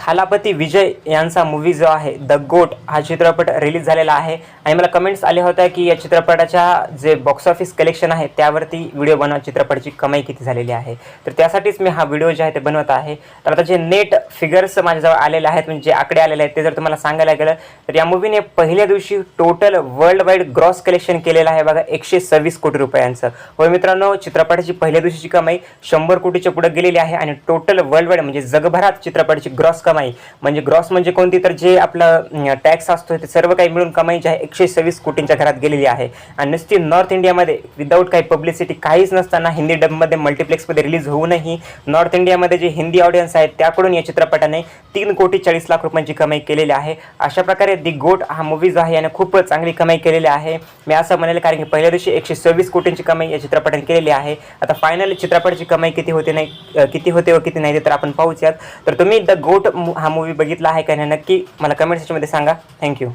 थालापती विजय यांचा मूवी जो आहे द गोट हा चित्रपट रिलीज झालेला आहे. आणि मला कमेंट्स आले होत्या की या चित्रपटाच्या जे बॉक्स ऑफिस कलेक्शन आहे त्यावरती व्हिडिओ बनवा चित्रपटाची कमाई किती झालेली आहे? तर त्यासाठीच मी हा व्हिडिओ जे आहे ते बनवत आहे. तर आता जे नेट फिगर्स माझ्याजवळ आलेले आहेत म्हणजे जे आकडे आलेले आहेत ते जर तुम्हाला सांगायला गेलं तर या मूवीने पहिल्या दिवशी total world wide gross collection केलेलं आहे बघा एकशे सव्वीस कोटी रुपयांचं. होय मित्रांनो चित्रपटाची पहिल्या दिवशीची कमाई शंभर कोटीच्या पुढे गेलेली आहे आणि टोटल वर्ल्ड वाईड म्हणजे जगभरात चित्रपटाची ग्रॉस कमाई. म्हणजे ग्रॉस म्हणजे कोणती? तर जे आपलं टॅक्स असतो ते सर्व काही मिळून कमाई जी आहे एकशे सव्वीस कोटींच्या घरात गेलेली आहे. आणि नुसती नॉर्थ इंडियामध्ये विदाऊट काही पब्लिसिटी काहीच नसताना हिंदी डबमध्ये मल्टिप्लेक्समध्ये रिलीज होऊनही नॉर्थ इंडियामध्ये जे हिंदी ऑडियन्स आहेत त्याकडून या चित्रपटाने तीन कोटी चाळीस लाख रुपयांची कमाई केलेली आहे. अशा प्रकारे दी गोट हा मूवी जो आहे याने खूप चांगली कमाई केलेली आहे. मी असं म्हणेल कारण की पहिल्या दिवशी एकशे सव्वीस कोटींची कमाई या चित्रपटाने केलेली आहे. आता फायनल चित्रपटाची कमाई किती होते नाही किती होते व किती नाही ते तर आपण पाहूयात. तर तुम्ही द गोट हा मूवी बघितला आहे का नाही नक्की मला कमेंट सेक्शनमध्ये सांगा. थँक्यू